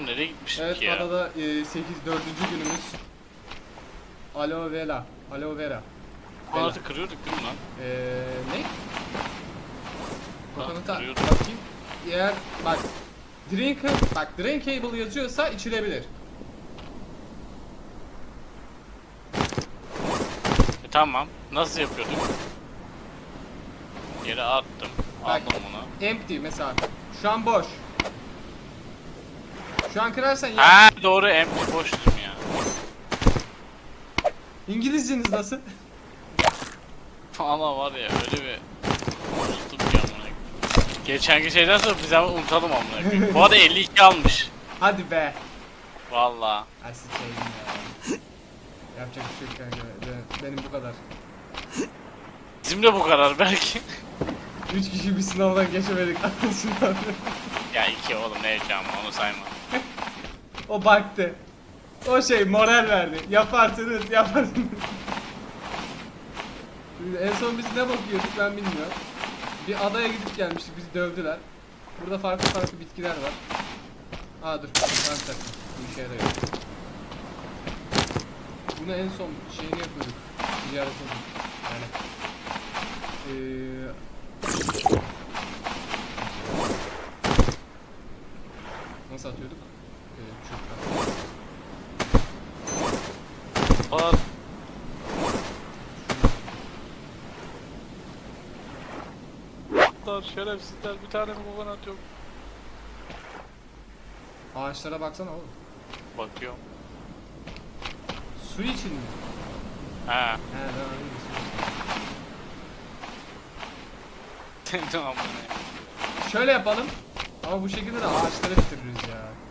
Nereye gitmiştik Evet ya? adada e, 8 4. günümüz. Aloe vera. Aloe vera. Kokonatı kırıyorduk değil mi lan? Eee ne? Kokonata kırıyordum. bakayım. Eğer bak drink bak drinkable yazıyorsa içilebilir. E, tamam. Nasıl yapıyorduk? Yere attım. Bak. Aldım. Empty mesela. Şu an boş. Şu an kırarsan ya. Ha doğru empty boş dedim ya. İngilizceniz nasıl? Valla var ya öyle bir unuttum ki amına. Geçenki şeyden sonra biz ama unutalım amına. Bu arada 52 almış. Hadi be. Valla. Ay sıçayım ya. Yapacak bir şey yok kanka. Ben- Benim bu kadar. Bizim de bu kadar belki. 3 kişi bir sınavdan geçemedik. Ya iki oğlum ne yapacağım onu sayma. O baktı. O şey moral verdi. Yaparsınız, yaparsınız. En son biz ne bakıyorduk ben bilmiyorum. Bir adaya gidip gelmiştik, bizi dövdüler. Burada farklı farklı bitkiler var. Aa dur, ben takım. Bu işe yarıyor. Bunu en son şeyini yapıyorduk. Ziyaret ediyorduk. Yani. Eee... Nasıl atıyorduk? Falan. Lan şerefsizler bir tane mi kokonat yok? Ağaçlara baksana oğlum. Bakıyorum. Su için mi? Ha. He ben için. tamam. Şöyle yapalım. Ama bu şekilde de ağaçları bitiririz ya.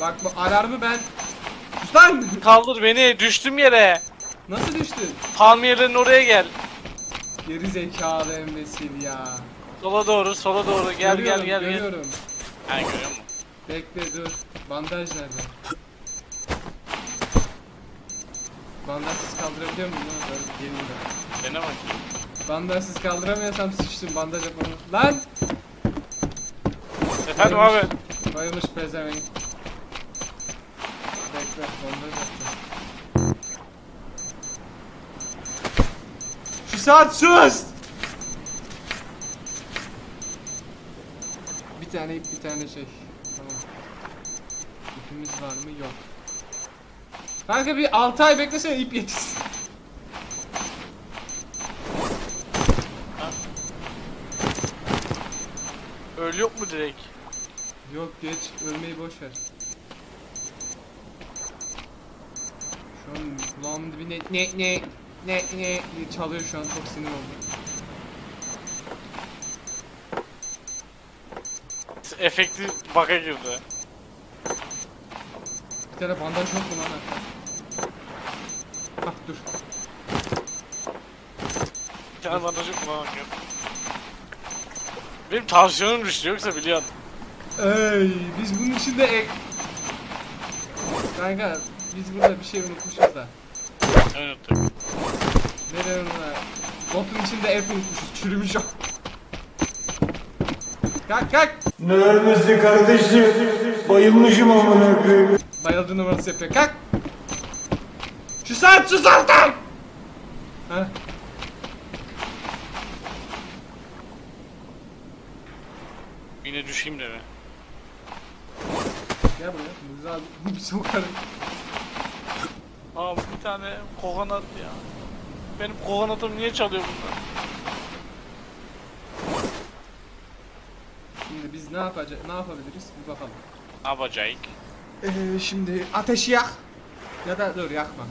Bak bu alarmı ben... Sus lan! Kaldır beni düştüm yere. Nasıl düştün? Palmiyelerin oraya gel. Geri zekalı embesil ya. Sola doğru sola doğru gel Görüyorum, gel gel gel. Görüyorum. Ha görüyor musun? Bekle dur. Bandaj nerede? Bandajsız kaldırabiliyor muyum lan? Geleyim ben. Dene bakayım. Bandajsız kaldıramıyorsam sıçtım bandaj yapalım. Lan! Efendim abi. Bayılmış pezevenk. Bekle bandaj yapacağım. Şu saat sus! Bir tane ip bir tane şey. Tamam. İpimiz var mı? Yok. Kanka bir 6 ay beklesene ip yetişsin. Öl yok mu direkt? Yok geç ölmeyi boş ver. Şu an kulağımın dibi ne ne ne ne ne çalıyor şu an çok sinir oldum. Efekti baka girdi. Bir tane bandaj yok mu lan hatta? Hah dur. Bir tane bandaj yok mu lan. Benim tansiyonum düştü yoksa biliyorsun. Ey biz bunun içinde ek... Kanka biz burada bir şey unutmuşuz da. Unuttuk. Ne diyorum lan? Botun içinde et unutmuşuz çürümüş o. Kalk kalk. Ne ölmesi kardeşim? Bayılmışım amına koyayım. Bayıldı numarası yapıyor. Kalk. Şu saat sus artık. Heh. Yine düşeyim de mi? Gel buraya. Güzel bir sokarım. Aa bir tane kokonat ya. Benim kokonatım niye çalıyor bunlar? Şimdi biz ne yapacağız? Ne yapabiliriz? Bir bakalım. Yapacağız? Ee, şimdi ateşi yak. Ya da dur yakma.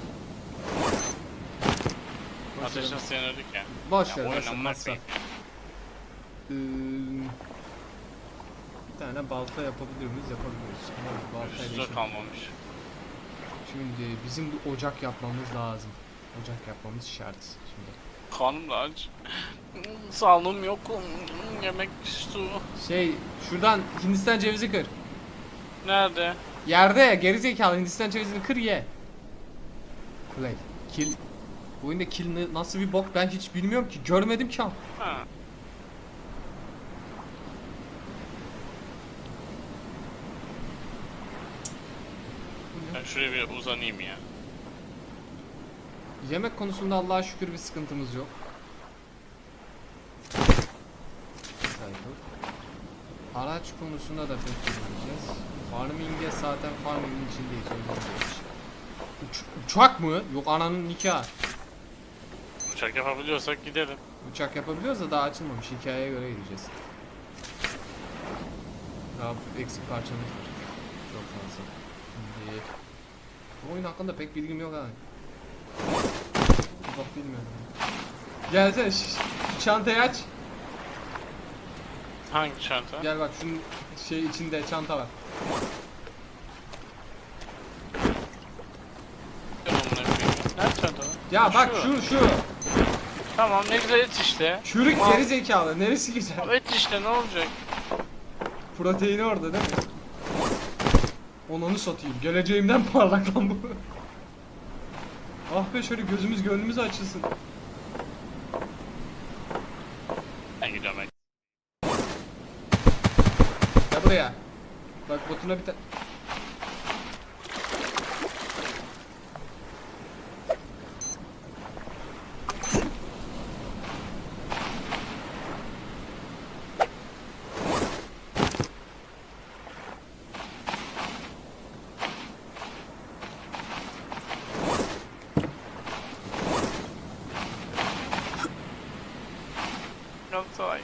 Boş ver. Ateş nasıl yanıyorduk ya? Boş Ya ver. oyun amına koyayım. Ee, bir tane balta yapabilir miyiz? Yapabiliriz. Ama baltayla Üstüne işim- kalmamış. Şimdi bizim bir ocak yapmamız lazım. Ocak yapmamız şart. Şimdi. Kanım da aç. Sağlığım yok. Yemek, su. Şey şuradan Hindistan cevizi kır. Nerede? Yerde gerizekalı Hindistan cevizini kır ye. Play. Kill. Bu oyunda kill ne- nasıl bir bok ben hiç bilmiyorum ki. Görmedim ki. Ha. Şuraya bir uzanayım ya. Yemek konusunda Allah'a şükür bir sıkıntımız yok. Araç konusunda da pek girmeyeceğiz. Farming'e zaten farming'in içindeyiz. Uç- uçak mı? Yok ananın nikahı. Uçak yapabiliyorsak gidelim. Uçak yapabiliyoruz da daha açılmamış. Hikayeye göre gideceğiz. Daha eksik parçamız var. Çok fazla. Bu oyun hakkında pek bilgim yok ha. Bak bilmiyorum. Gelsene şu çantayı aç. Hangi çanta? Gel bak şunun şey içinde çanta var. Nerede çanta? Ya bak şu şu. Tamam ne güzel et işte. Çürük Tamam. geri zekalı. Neresi güzel? Et işte ne olacak? Proteini orada değil mi? Onunu satayım. Geleceğimden parlak lan bu. ah be şöyle gözümüz gönlümüz açılsın. Ya buraya. Bak botuna bir tane... Galatasaray.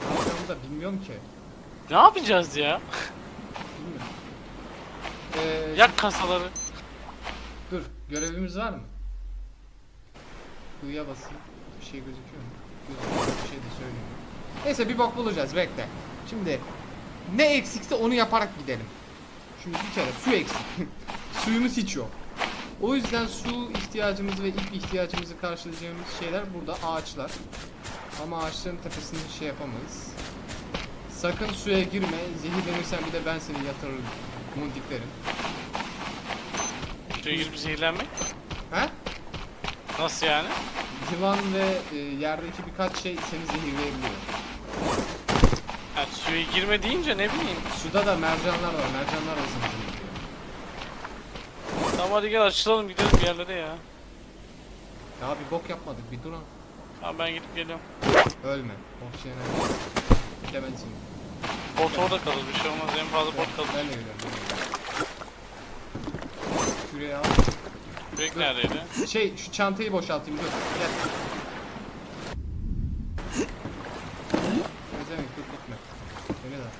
Ne yapacağımı da bilmiyorum ki. Ne yapacağız ya? Bilmiyorum. Ee, Yak kasaları. Dur. Görevimiz var mı? Kuyuya basayım. Bir şey gözüküyor mu? Gözüküyor. Bir şey de söyleyeyim. Neyse bir bok bulacağız. Bekle. Şimdi ne eksikse onu yaparak gidelim. Şimdi bir kere su eksik. Suyumuz hiç yok. O yüzden su ihtiyacımızı ve ip ihtiyacımızı karşılayacağımız şeyler burada ağaçlar. Ama ağaçların tepesinde şey yapamayız. Sakın suya girme. Zehirlenirsen bir de ben seni yatırırım. Mundiklerim. Şuraya girip zehirlenmek. He? Nasıl yani? Yılan ve e, yerdeki birkaç şey seni zehirleyebiliyor. Ha, suya girme deyince ne bileyim. Suda da mercanlar var. Mercanlar da seni zehirliyor. Tamam hadi gel açılalım gidelim bir yerlere ya. Ya bir bok yapmadık. Bir durun. Tamam ben gidip geliyorum. Ölme. Oksijene. Bilemezsin. Bot orada kalır bir şey olmaz en fazla bot kalır. Ben de geliyorum. Şuraya al. Break neredeydi? Şey şu çantayı boşaltayım dur. Gel. Gezemek dur gitme. Beni de. al.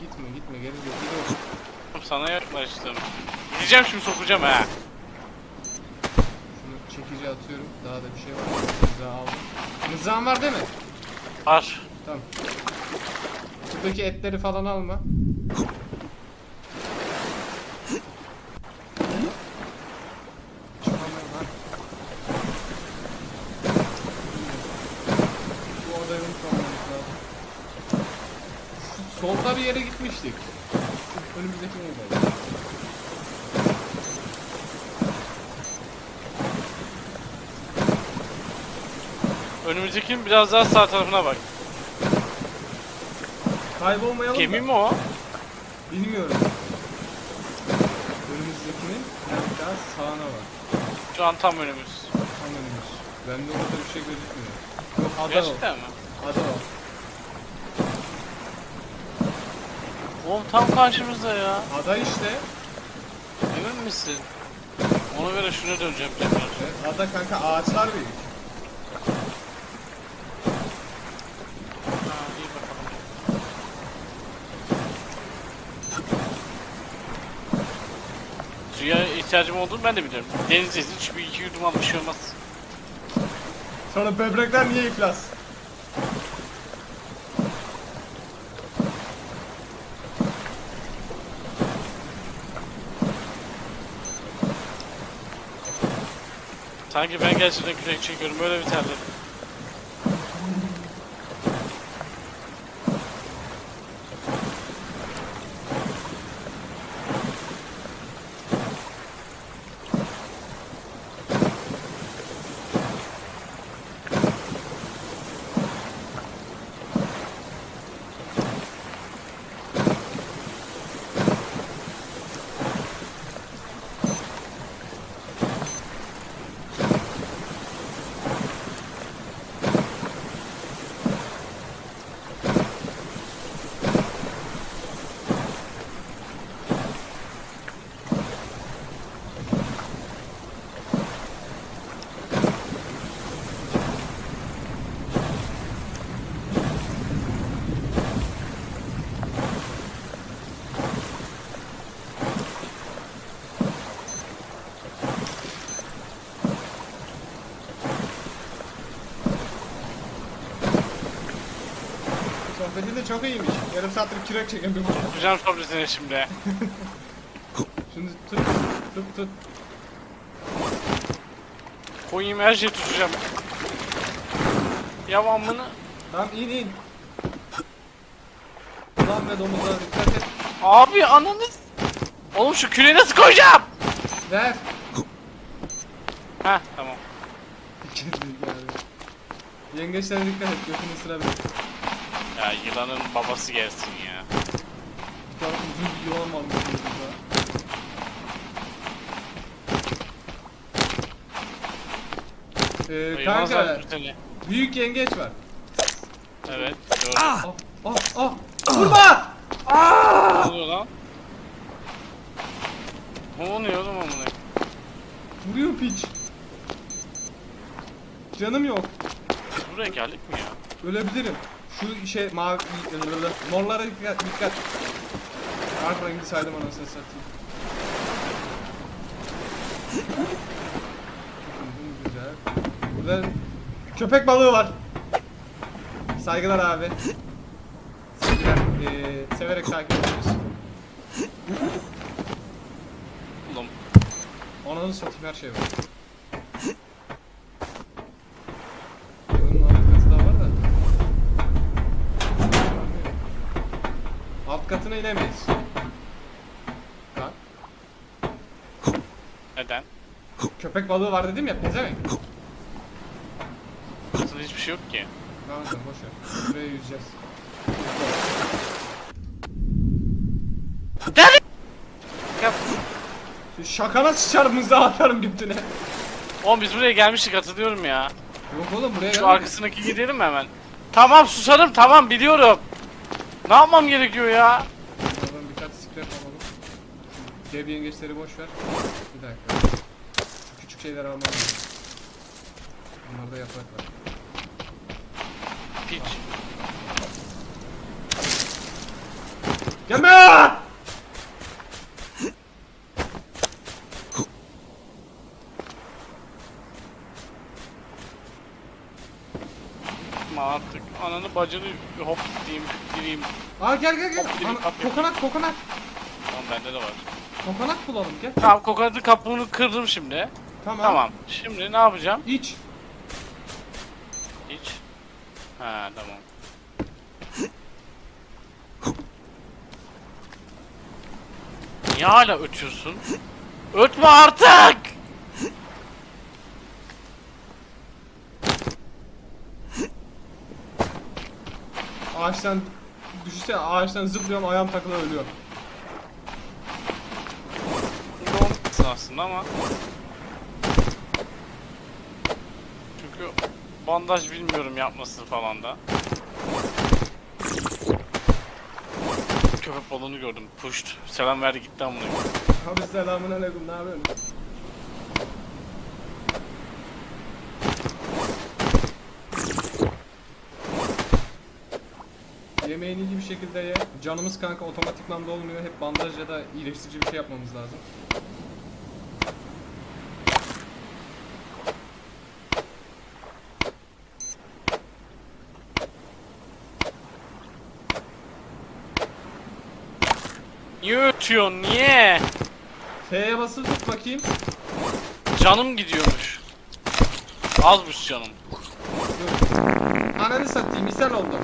Gitme gitme geri gel. Gidiyorum. Yaklaştım. Gideceğim şimdi sokacağım ha. Şunu çekici atıyorum. Daha da bir şey var. Mızrağı aldım. Mızrağın var değil mi? Var. Tamam. Buradaki etleri falan alma. Solda bir yere gitmiştik. Önümüzdeki neydi? Önümüzdekinin biraz daha sağ tarafına bak. Kaybolmayalım Gemi da. mi o? Bilmiyorum. Önümüzdekinin biraz daha sağına var. Şu an tam önümüz. Tam önümüz. Bende orada bir şey gözükmüyor. Yok ada o. Gerçekten mi? Ada o. Oğlum tam karşımızda ya. Ada işte. Emin misin? Ona göre şuna döneceğim tekrar. Evet, ada kanka ağaçlar büyük. Ha, iyi bakalım. Suya ihtiyacım olduğunu ben de biliyorum. Denizdeyiz hiçbir iki yudum al bir şey olmaz. Sonra böbrekler niye iflas? Sanki ben gerçekten kürek çekiyorum böyle bir terledim. Sohbeti de çok iyiymiş. Yarım saattir kürek çeken bir bak. Tutacağım sohbetini şimdi. Şunu tut, tut, tut. Koyayım her şeyi tutacağım. Yavamını. Tamam in in. Ulan ve domuzlara dikkat et. Abi ananız. Oğlum şu küreği nasıl koyacağım? Ver. Heh tamam. Yengeçlere dikkat et. Götünü ısırabilir. Ya yılanın babası gelsin ya. Uzun bir yılan varmış burada. Ee, Yılan kanka zaten büyük yengeç var. Evet. Gördüm. Ah ah ah. Vurma! Ne oluyor lan? Ne oluyor oğlum amına? Vuruyor piç. Canım yok. Buraya geldik mi ya? Ölebilirim. Şu şey mavi morlara dikkat dikkat. Kart rengi saydım anasını satayım. Güzel. Burada köpek balığı var. Saygılar abi. Sevgiler, eee, severek takip ediyoruz. Oğlum Ananı satayım her şey var. Bunun alt katı da var da. Alt katına inemeyiz. Bak. neden? Köpek balığı var dedim ya pezevenk. Aslında hiçbir şey yok ki. Tamam boş ver. Buraya yüzeceğiz. Şu şakana sıçar mızrağı atarım götüne. Oğlum biz buraya gelmiştik hatırlıyorum ya. Yok oğlum buraya Şu arkasındaki gidelim mi hemen? Tamam susarım tamam biliyorum. Ne yapmam gerekiyor ya? Oradan birkaç scrap alalım. Dev yengeçleri boş ver. Bir dakika. Şu küçük şeyler almam lazım. Bunlarda yaprak var. Piç. Gelme! Mantık. Ananı bacını hop diyeyim gireyim. Aa gel gel gel. Hop, Ana, kap kokonat kokonat. Tamam bende de var. Kokonat bulalım gel. Tamam kokonatın kabuğunu kırdım şimdi. Tamam. Tamam. Şimdi ne yapacağım? İç. Hiç. Ha tamam. Niye hala ötüyorsun? Ötme artık! Ağaçtan düşünsene ağaçtan zıplıyorum ayağım takıla ölüyor. Doğmuşsun aslında ama. Çünkü bandaj bilmiyorum yapmasını falan da. Köpek balığını gördüm. Puşt. Selam verdi gitti amına. Abi selamun aleyküm ne yapıyorsun? Şekilde ye. Canımız kanka otomatikman dolmuyor. Hep bandaj ya da iyileştirici bir şey yapmamız lazım. Niye ötüyorsun? Niye? F'ye basılı tut bakayım. Canım gidiyormuş. Azmış canım. Dur. Ananı satayım, ishal oldum.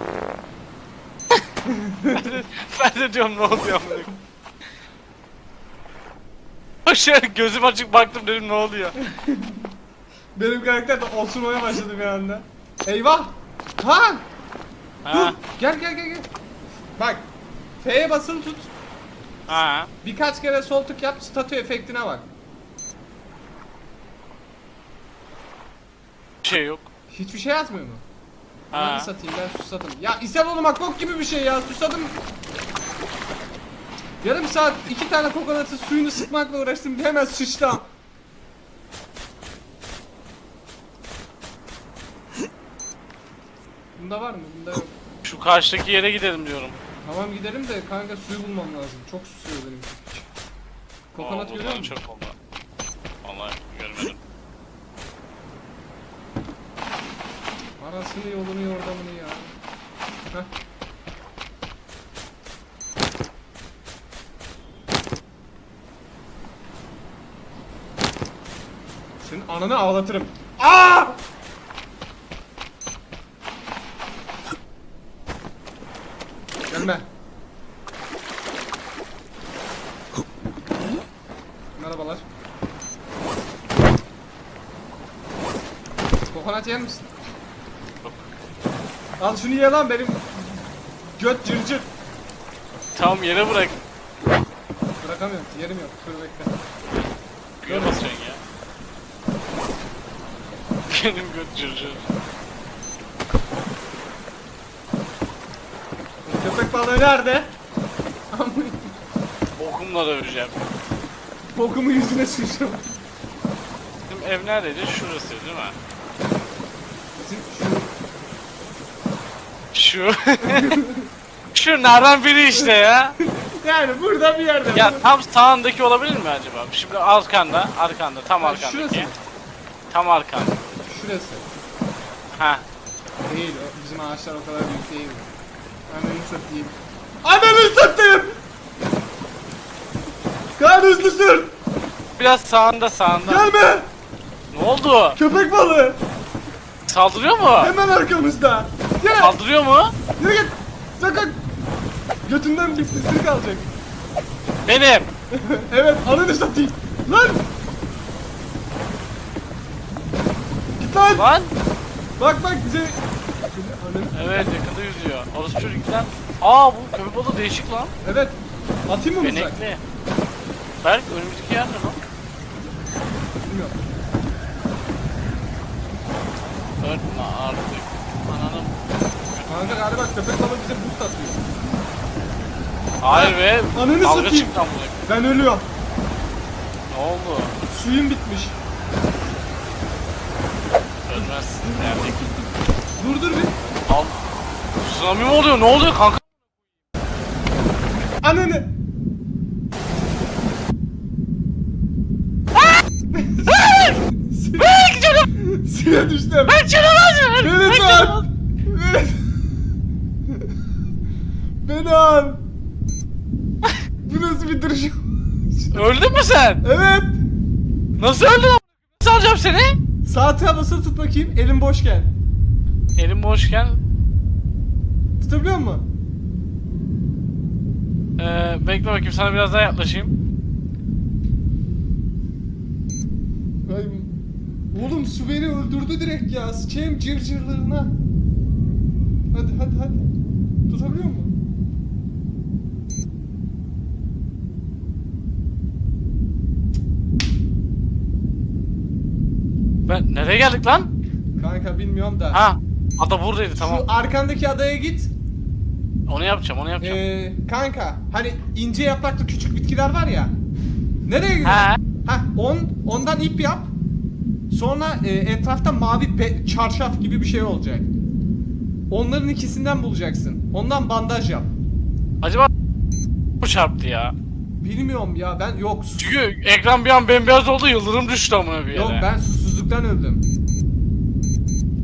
ben de diyorum ne oluyor amına. Aşağı gözüm açık baktım dedim ne oluyor? Benim karakter de osurmaya başladı bir anda. Eyvah! Dur! Ha. Gel gel gel gel. Bak. F'ye basılı tut. Ha. Birkaç kere sol tık yap, statü efektine bak. Bir şey yok. Hiçbir şey yazmıyor mu? Ananı satayım ben susadım. Ya ishal olmak bok gibi bir şey ya susadım. Yarım saat iki tane kokonatı suyunu sıkmakla uğraştım hemen sıçtım. Bunda var mı? Bunda yok. Şu karşıdaki yere gidelim diyorum. Tamam gidelim de kanka suyu bulmam lazım. Çok susuyor benim. Kokonat Aa, görüyor bundan musun? çok oldu. Anasını yolunu yordamını ya. Heh. Senin ananı ağlatırım. Aa! Gelme. Merhabalar. Kokonat yer misin? Al şunu ye lan benim göt cırcır. Tam yere bırak. Bırakamıyorum yerim yok. Dur bekle. Basıyorsun ya. Benim göt cırcır. Köpek balığı nerede? Bokumla döveceğim. bokumu yüzüne. Bizim ev neredeydi? Şurası değil mi? Bizim şu Şu. Şu nereden biri işte ya. yani burada bir yerde. Ya tam sağındaki olabilir mi acaba? Şimdi arkanda, arkanda, tam Ha, arkandaki. şurası? Tam arkanda. Şurası. Ha. Değil o bizim ağaçlar o kadar büyük değil. Ananı satayım. Ananı satayım! Kaan hızlı sür! Biraz sağında, sağında. Gelme! Ne oldu? Köpek balığı! Saldırıyor mu? Hemen arkamızda! Gel! Saldırıyor mu? Yürü git! Sakın! Götünden bir sızlık alacak. Benim. evet ananı satayım. Lan! Git lan! Lan. Bak bak bize... Evet yakında yüzüyor. Orası çocuklar. Aa bu köpek balığı değişik lan. Evet. Atayım mı mızrak? Benekli. Berk önümüzdeki yer ne lan? Bilmiyorum. Örtme artık. Ananım. Kanka galiba köpek balığı bize boost atıyor. Hayır be. Ananı Dalga satayım. çıktı amına. Ben ölüyorum. Ne oldu? Suyum bitmiş. Ölmezsin. Nerede? Dur dur bir. Al. Tsunami mi oluyor? Ne oluyor kanka? Ananı. Berk canım. Suya düştüm. Canım acı. Beni Berk tut. canım. Beni- Al. Bu nasıl bir duruş? Öldün mü sen? Evet. Nasıl öldün? Nasıl alacağım seni? Sağ tablasını tut bakayım. Elim boşken. Elim boşken. Tutabiliyor musun? Ee, bekle bakayım sana biraz daha yaklaşayım. Ay, oğlum su beni öldürdü direkt ya. Sıçayım cırcırlarına. Hadi hadi hadi. Tutabiliyor musun? Ben nereye geldik lan? Kanka bilmiyorum da. Ha. Ada buradaydı tamam. Şu arkandaki adaya git. Onu yapacağım onu yapacağım. Ee, kanka hani ince yapraklı küçük bitkiler var ya. Nereye gidiyorsun? He. Ha, on, ondan ip yap. Sonra e, etrafta mavi be- çarşaf gibi bir şey olacak. Onların ikisinden bulacaksın. Ondan bandaj yap. Acaba bu çarptı ya. Bilmiyorum ya ben yok Çünkü ekran bir an bembeyaz oldu yıldırım düştü amına bir yere. yok ben susuzluktan öldüm.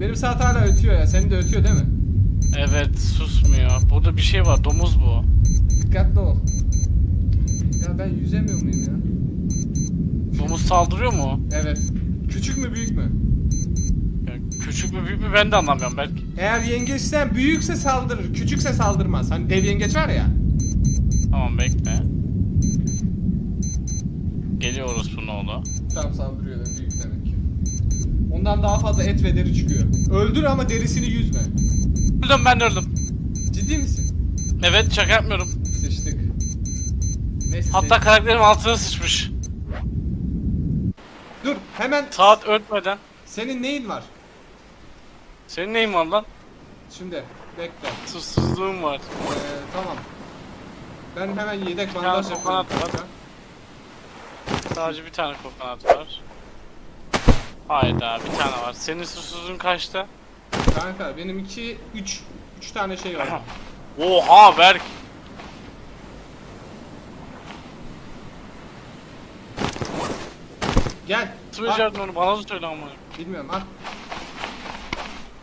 Benim saat hala ötüyor ya. Senin de ötüyor değil mi? Evet susmuyor. Burada bir şey var domuz bu. Dikkatli ol. Ya ben yüzemiyor muyum ya? Domuz saldırıyor mu? Evet. Küçük mü büyük mü? Yani küçük mü büyük mü ben de anlamıyorum belki. Eğer yengeçten büyükse saldırır, küçükse saldırmaz. Hani dev yengeç var ya. Tamam bekle. Geliyor orospunun oğlu. Tam saldırıyor ki. Ondan daha fazla et ve deri çıkıyor. Öldür ama derisini yüzme. Öldüm ben öldüm. Ciddi misin? Evet şaka yapmıyorum. Sıçtık. Neyse. Hatta karakterim altına sıçmış. Dur hemen Saat örtmeden. senin neyin var? Senin neyin var lan? Şimdi bekle. Susuzluğum var. Ee, tamam. Ben hemen yedek bandaj var. kanka. Sadece bir tane kokonat var. Hayda bir tane var. Senin susuzluğun kaçta? Kanka benim iki, üç, üç tane şey var. Oha Berk. Gel. Nasıl Al. becerdin onu bana da söyle ama. Bilmiyorum al.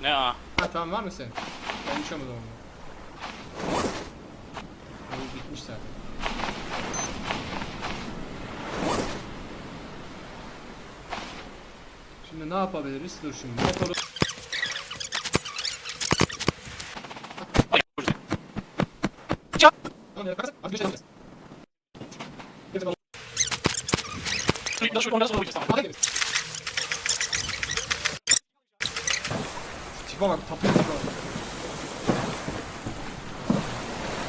Ne a? Ha tamam var mı senin? Ben içemedim onu. Bu bitmiş zaten. Şimdi ne yapabiliriz? Dur şimdi motoru Tipe bak tapıyor tipe bak.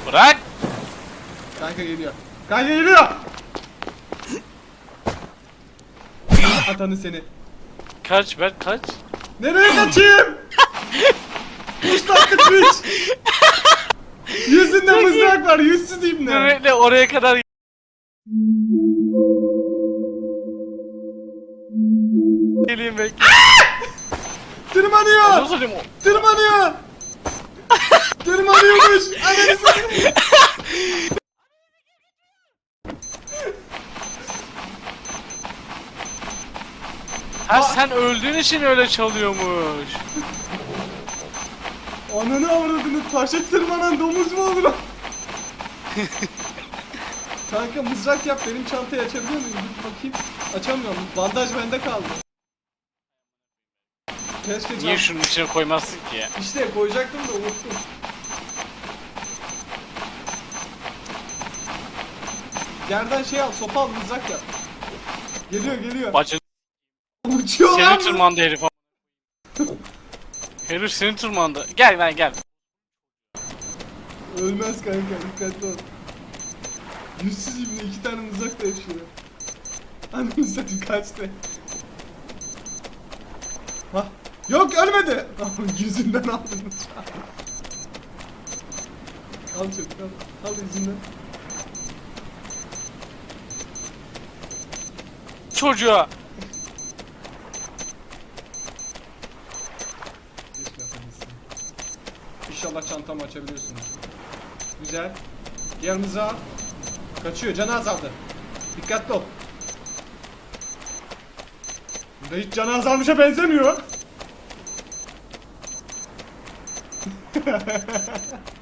Bırak! Kanka geliyor. Kanka geliyor. Atanı seni. Kaç Berk kaç. Nereye kaçayım? Dakika Twitch. Yüzünde mızrak var, yüzsüz ibne. Mehmet'le oraya kadar geleyim bekle. Tırmanıyor, Ne söyleyeyim o? tırmanıyor. Tırmanıyormuş. Ananı satayım. Ha sen öldüğün için öyle çalıyormuş. Ananı avradını taşa tırmanan domuz mu olur? Kanka mızrak yap benim çantayı açabiliyor muyum? Bir bakayım. Açamıyorum. Bandaj bende kaldı. Keşke Niye çant- şunun içine koymazsın ki ya? İşte koyacaktım da unuttum. Yerden şey al, sopa al, mızrak yap. Geliyor, geliyor. Bacın Bu. tırmandı herif. herif seni tırmandı. Gel ben gel. Ölmez kanka, dikkatli ol. Yüzsüz ibne iki tane mızrak da yaşıyor. Annem satayım kaçtı. Hah. Yok ölmedi. Ah, Yüzünden aldım. al çabuk al. Al yüzünden. Çocuğa. İnşallah çantamı açabiliyorsunuz. Güzel. Al. Kaçıyor. Canı azaldı. Dikkatli ol. Bunda hiç canı azalmışa benzemiyor.